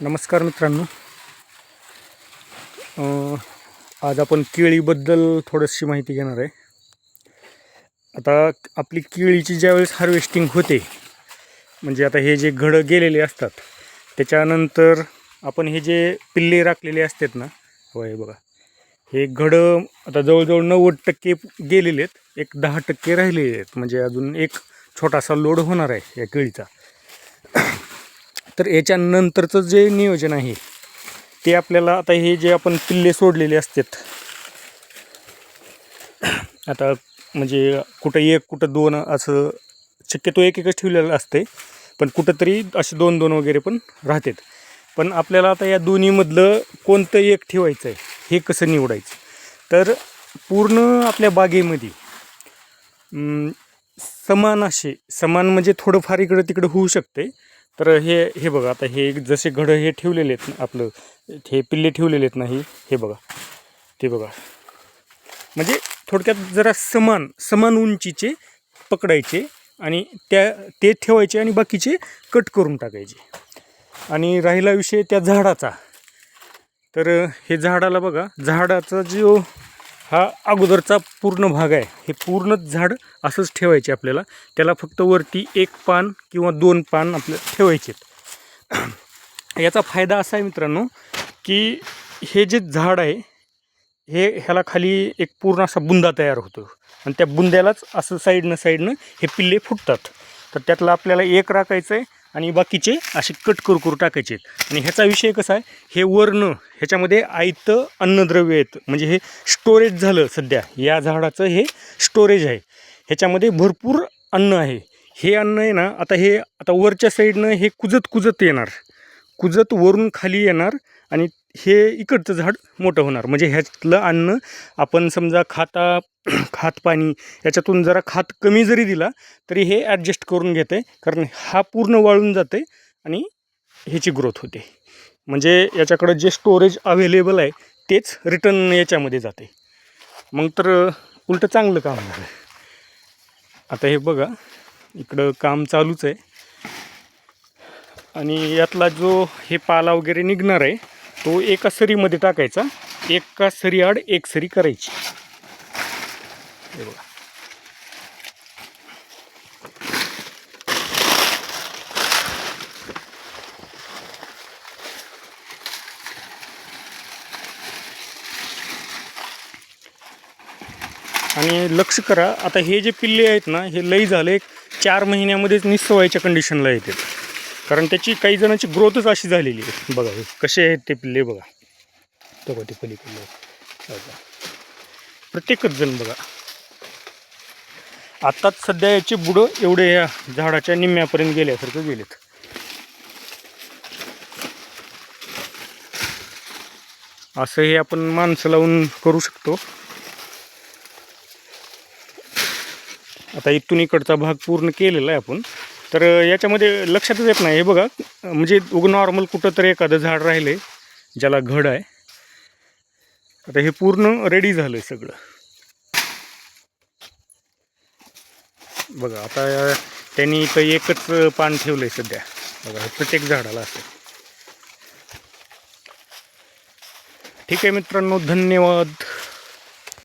नमस्कार मित्रांनो. आज आपण केळीबद्दल थोडीशी माहिती घेणार आहे. आता आपली केळीची ज्यावेळेस हार्वेस्टिंग होते म्हणजे आता हे जे घडं गेलेले असतात त्याच्यानंतर आपण हे जे पिल्ले राखलेले असतात ना होय बघा. हे घडं आता जवळजवळ नव्वद टक्के गेलेले आहेत एक दहा टक्के राहिलेले आहेत म्हणजे अजून एक छोटासा लोड होणार आहे या केळीचा. तर याच्यानंतरचं जे नियोजन आहे ते आपल्याला आता हे जे आपण पिल्ले सोडलेले असतात आता म्हणजे कुठं एक कुठं दोन असं शक्यतो एक एकच ठेवलेलं असते पण कुठंतरी असे दोन दोन वगैरे पण राहतात. पण आपल्याला आता या दोन्हीमधलं कोणतं एक ठेवायचं आहे हे कसं निवडायचं? तर पूर्ण आपल्या बागेमध्ये समान असे समान म्हणजे थोडंफार इकडं तिकडं होऊ शकते तर हे हे बघा आता हे जसे घडं हे ठेवलेले आहेत ना आपलं हे पिल्ले ठेवलेले आहेत नाही हे बघा ते बघा. म्हणजे थोडक्यात जरा समान समान उंचीचे पकडायचे आणि त्या ते ठेवायचे आणि बाकीचे कट करून टाकायचे. आणि राहिला विषय त्या झाडाचा. तर हे झाडाला बघा झाडाचा जो हा अगोदरचा पूर्ण भाग आहे. हे पूर्णच झाड असंच ठेवायचे आपल्याला. त्याला फक्त वरती एक पान किंवा दोन पान आपलं ठेवायचे याचा फायदा असा आहे मित्रांनो की हे जे झाड आहे हे ह्याला खाली एक पूर्ण असा बुंदा तयार होतो. आणि त्या बुंद्यालाच असं साईडनं साईडनं हे पिल्ले फुटतात. तर त्यातला आपल्याला एक राखायचं आहे आणि बाकीचे असे कट करू करू टाकायचे आहेत. आणि ह्याचा विषय कसा आहे? हे वर्ण ह्याच्यामध्ये आयत अन्नद्रव्य आहेत. म्हणजे हे स्टोरेज झालं सध्या. या झाडाचं हे स्टोरेज आहे. ह्याच्यामध्ये भरपूर अन्न आहे. हे अन्न आहे ना आता हे आता वरच्या साईडनं हे कुजत कुजत येणार. कुजत वरून खाली येणार आणि हे इकडचं झाड मोठं होणार. म्हणजे ह्यातलं अन्न आपण समजा खाता खात पाणी याच्यातून जरा खात कमी जरी दिला तरी हे ॲडजस्ट करून घेते कारण हा पूर्ण वाळून जाते आणि ह्याची ग्रोथ होते. म्हणजे याच्याकडं जे स्टोरेज अवेलेबल आहे तेच रिटर्न याच्यामध्ये जाते. मग तर उलटं चांगलं काम होणार आहे आता हे बघा इकडं काम चालूच आहे. आणि यातला जो हे पाला वगैरे निघणार आहे तो एका सरीमध्ये टाकायचा. एका सरी आड एक सरी करायची. हे बघा. आणि लक्ष करा आता हे जे पिल्ले आहेत ना हे लई झाले एक चार महिन्यामध्येच निस्सवायच्या कंडिशनला येते कारण त्याची काही जणांची ग्रोथच अशी झालेली आहे. बघा कसे आहेत ते पिल्ले बघा. बघा ते पलीकडले. बघा. प्रत्येकच जण बघा. आत्ताच सध्या याचे बुडं एवढे या झाडाच्या निम्म्यापर्यंत गेल्यासारखं गेलेत. असं हे आपण माणसं लावून करू शकतो. आता इथून इकडचा भाग पूर्ण केलेला आहे आपण. तर याच्यामध्ये लक्षातच येत नाही. हे बघा म्हणजे उग नॉर्मल कुठं तरी एखादं झाड राहिलं आहे ज्याला घड आहे. आता हे पूर्ण रेडी झालं आहे सगळं. बघा आता त्यांनी इथं एकच पान ठेवलं आहे सध्या. बघा हे प्रत्येक झाडाला असं. ठीक आहे मित्रांनो धन्यवाद.